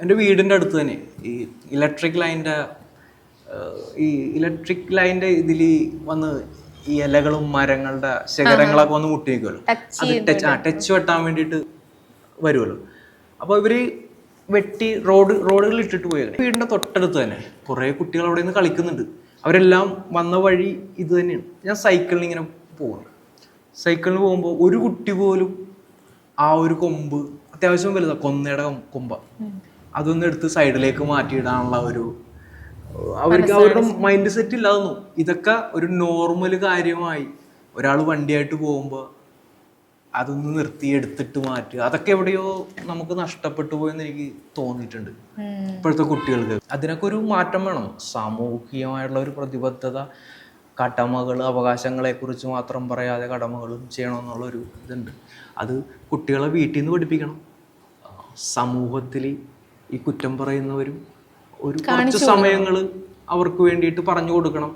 എന്റെ വീടിന്റെ അടുത്ത് തന്നെ. ഈ ഇലക്ട്രിക് ലൈന്റെ ഈ ഇലക്ട്രിക് ലൈന്റെ ഇതിൽ വന്ന് ഈ ഇലകളും മരങ്ങളുടെ ശകരങ്ങളൊക്കെ വന്ന് മുട്ടി നിൽക്കുമല്ലോ അത് ടച്ച് ആ ടച്ച് വെട്ടാൻ വേണ്ടിയിട്ട് വരുമല്ലോ അപ്പോൾ ഇവർ വെട്ടി റോഡ് റോഡുകളിൽ ഇട്ടിട്ട് പോയത് വീടിന്റെ തൊട്ടടുത്ത് തന്നെ. കുറേ കുട്ടികൾ അവിടെ നിന്ന് കളിക്കുന്നുണ്ട്. അവരെല്ലാം വന്ന വഴി ഇത് തന്നെയാണ്. ഞാൻ സൈക്കിളിൽ ഇങ്ങനെ പോകുന്നു സൈക്കിളിന് പോകുമ്പോൾ ഒരു കുട്ടി പോലും ആ ഒരു കൊമ്പ് അത്യാവശ്യം വലുതാണ് കൊന്നയുടെ കൊമ്പ അതൊന്നും എടുത്ത് സൈഡിലേക്ക് മാറ്റിയിടാനുള്ള ഒരു അവർക്ക് അവരുടെ മൈൻഡ് സെറ്റ് ഇല്ലാതൊന്നും. ഇതൊക്കെ ഒരു നോർമൽ കാര്യമായി. ഒരാൾ വണ്ടിയായിട്ട് പോകുമ്പോൾ അതൊന്ന് നിർത്തി എടുത്തിട്ട് മാറ്റുക. അതൊക്കെ എവിടെയോ നമുക്ക് നഷ്ടപ്പെട്ടു പോയെന്ന് എനിക്ക് തോന്നിയിട്ടുണ്ട്. ഇപ്പോഴത്തെ കുട്ടികൾക്ക്. അതിനൊക്കെ ഒരു മാറ്റം വേണം. സാമൂഹികമായിട്ടുള്ള ഒരു പ്രതിബദ്ധത കടമകൾ അവകാശങ്ങളെക്കുറിച്ച് മാത്രം പറയാതെ കടമകളും ചെയ്യണമെന്നുള്ളൊരു ഇതുണ്ട്. അത് കുട്ടികളെ വീട്ടിൽ നിന്ന് പഠിപ്പിക്കണം. സമൂഹത്തിൽ ഈ കുറ്റം പറയുന്നവരും ഒരു കുറച്ച് സമയങ്ങൾ അവർക്ക് വേണ്ടിയിട്ട് പറഞ്ഞു കൊടുക്കണം.